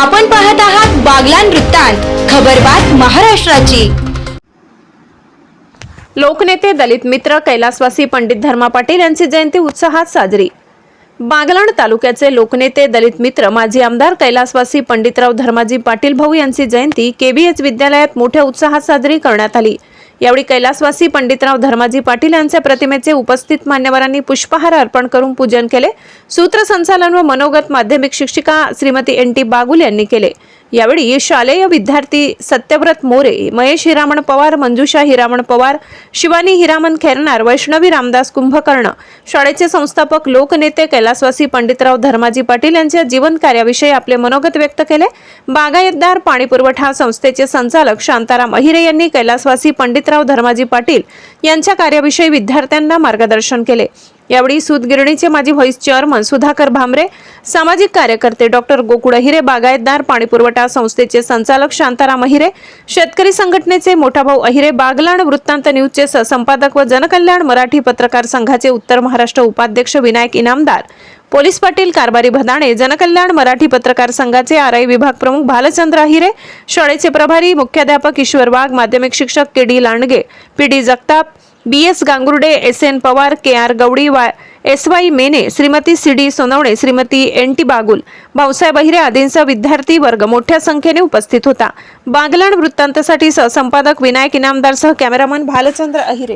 आपण पाहत आहात बागलान वृत्तांत खबरबात महाराष्ट्राची. लोकनेते दलित मित्र कैलासवासी पंडित धर्मा पाटील यांची जयंती उत्साहात साजरी. बागलाण तालुक्याचे लोकनेते दलित मित्र माजी आमदार कैलासवासी पंडितराव धर्माजी पाटील भाऊ यांची जयंती केबीएच विद्यालयात मोठ्या उत्साहात साजरी करण्यात आली. यावेळी कैलासवासी पंडितराव धर्माजी पाटील यांच्या प्रतिमेचे उपस्थित मान्यवरांनी पुष्पहार अर्पण करून पूजन केले. सूत्रसंचालन व मनोगत माध्यमिक शिक्षिका श्रीमती एन टी बागुल यांनी केले. यावेळी शालेय विद्यार्थी सत्यव्रत मोरे महेश हिरामण पवार मंजुषा हिरामण पवार शिवानी हिरामन खेरणार वैष्णवी रामदास कुंभकर्ण शाळेचे संस्थापक लोकनेते कैलासवासी पंडितराव धर्माजी पाटील यांच्या जीवन कार्याविषयी आपले मनोगत व्यक्त केले. बागायतदार पाणी पुरवठा संस्थेचे संचालक शांताराम अहिरे यांनी कैलासवासी पंडितराव धर्माजी पाटील यांच्या कार्याविषयी विद्यार्थ्यांना मार्गदर्शन केले. यावेळी सूतगिरणीचे माजी व्हाईस चेअरमन सुधाकर भामरे सामाजिक कार्यकर्ते डॉक्टर गोकुळ अहिरे बागायतदार पाणीपुरवठा संस्थेचे संचालक शांताराम अहिरे शेतकरी संघटनेचे मोठाभाऊ अहिरे बागलाण वृत्तांत न्यूजचे सहसंपादक व जनकल्याण मराठी पत्रकार संघाचे उत्तर महाराष्ट्र उपाध्यक्ष विनायक इनामदार पोलीस पाटील कारभारी भदाणे जनकल्याण मराठी पत्रकार संघाचे आरआय विभाग प्रमुख भालचंद्र अहिरे शाळेचे प्रभारी मुख्याध्यापक ईश्वर वाघ माध्यमिक शिक्षक K D Landge P D Jagtap B S Gangurde S N Pawar K R Gawdi वा S Y Mene Shrimati C D Sonawane Shrimati N T Bagul Bhausaheb Ahire आदींचा विद्यार्थी वर्ग मोठ्या संख्येने उपस्थित होता. बागलाण वृत्तांतसाठी सहसंपादक विनायक इनामदारसह कॅमेरामन भालचंद्र अहिरे.